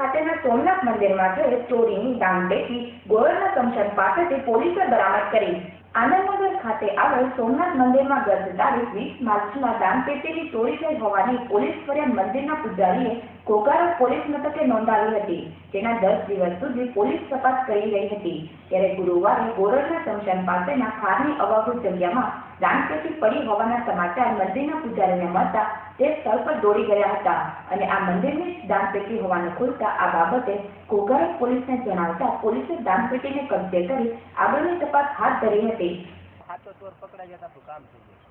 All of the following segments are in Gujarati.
ખાતેના સોમનાથ મંદિરમાં થયેલ ચોરીની દાનપેટી ગોરડના સ્મશાન પાસેથી પોલીસે બરામદ કરી. આનંદનગર ખાતે આવેલ સોમનાથ મંદિરમાં ગત તારીખ વીસ માર્ચના દાનપેટીની ચોરી થઈ હોવાની પોલીસ ફરિયાદ મંદિરના પૂજારીએ ઘોઘારા પોલીસ મથકે નોંધાવી હતી. જેના દસ દિવસ સુધી પોલીસ તપાસ કરી રહી હતી. ત્યારે ગુરુવારે ગોરડના સ્મશાન પાસેના ખારની અવાભૂત જગ્યામાં દાનપેટી પડી હોવાના સમાચાર મંદિરના પૂજારીને મળતા તે સ્થળ પર દોડી ગયા હતા. અને આ મંદિરની દાનપેટી હોવાનું ખુલતા આ બાબતે ઘોઘારા પોલીસને જણાવતા પોલીસે દાનપેટીને કબજે કરી આગળની તપાસ હાથ ધરી હતી. સાચો ચોર પકડાઈ ગયા તો કામ થઈ ગયું.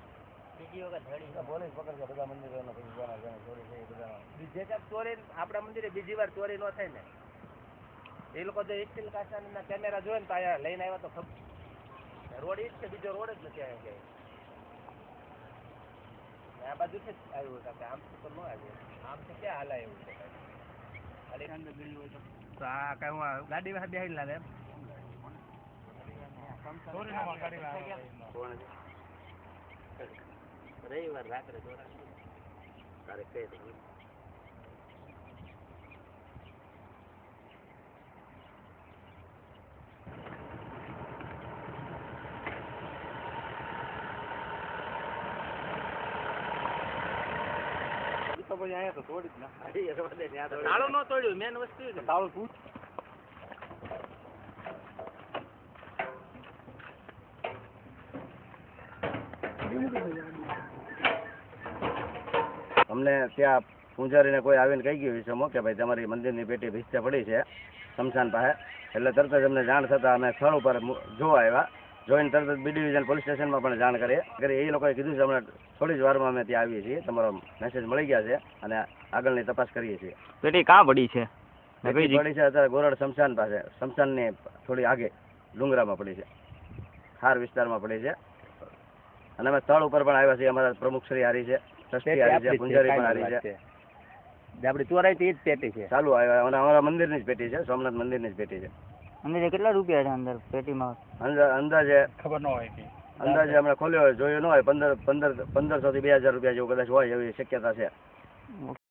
બીજી વખત ધડી પકડશે બધા મંદિરોના પછી ઘણા ઘણા ચોરી થઈ બધા. બીજે ક્યાંક ચોરી આપણા મંદિરે બીજી વાર ચોરી ન થાય ને. એ લોકો જો સ્ટીલ કાચના કેમેરા જોયે ને તો અહીંયા લઈને આવ્યા તો ખબર. રોડ ઈ જ છે બીજો રોડ જ નથી આવ્યો આ બાજુથી જ આવ્યું છે આમ તો ન આવ્યું. આમ તો ક્યાં હાલાય એવું છે? બિલ તો આ કાંઈ હું ગાડી વાળા બેહી લાગે એમ. રવિવાર રાત્રે જોડા તારે કઈ દઉં ઈ તો પછી અહીંયા તો થોડી જ ના તાળું ન તોડ્યું મેન વસ્તુ એ છે તાળું પૂછ અમને ત્યાં પૂજારીને કોઈ આવીને કહી ગયું વિષયમાં કે ભાઈ તમારી મંદિરની પેટી ભીસ્તે પડી છે શમશાન પાસે. એટલે તરત જ અમને જાણ થતાં અમે સ્થળ ઉપર જોવા આવ્યા. જોઈને તરત જ બી ડિવિઝન પોલીસ સ્ટેશનમાં પણ જાણ કરીએ કરી એ લોકોએ કીધું છે અમને થોડી જ વારમાં અમે ત્યાં આવીએ છીએ. તમારો મેસેજ મળી ગયા છે અને આગળની તપાસ કરીએ છીએ. પેટી કાં પડી છે? પેટી પડી છે અત્યારે ગોરડ શમશાન પાસે. શમશાનની થોડી આગે ડુંગરામાં પડી છે. ખાર વિસ્તારમાં પડી છે. અને અમે સ્થળ ઉપર પણ આવ્યા છીએ. અમારા પ્રમુખ શ્રી હારી છે ટ્રસ્ટી હારી છે પૂંજારી પણ હારી છે. આપડી ચોરાઈ તો એ જ પેટી છે. ચાલુ આવ્યા અને અમારા મંદિરની જ પેટી છે સોમનાથ મંદિરની જ પેટી છે. અંદર કેટલા રૂપિયા છે અંદર પેટીમાં? અંદાજે ખબર ન હોય અંદાજે અમે ખોલ્યો હોય જોયો ન હોય પંદર પંદર પંદરસો થી બે હજાર રૂપિયા જેવું કદાચ હોય એવી શક્યતા છે.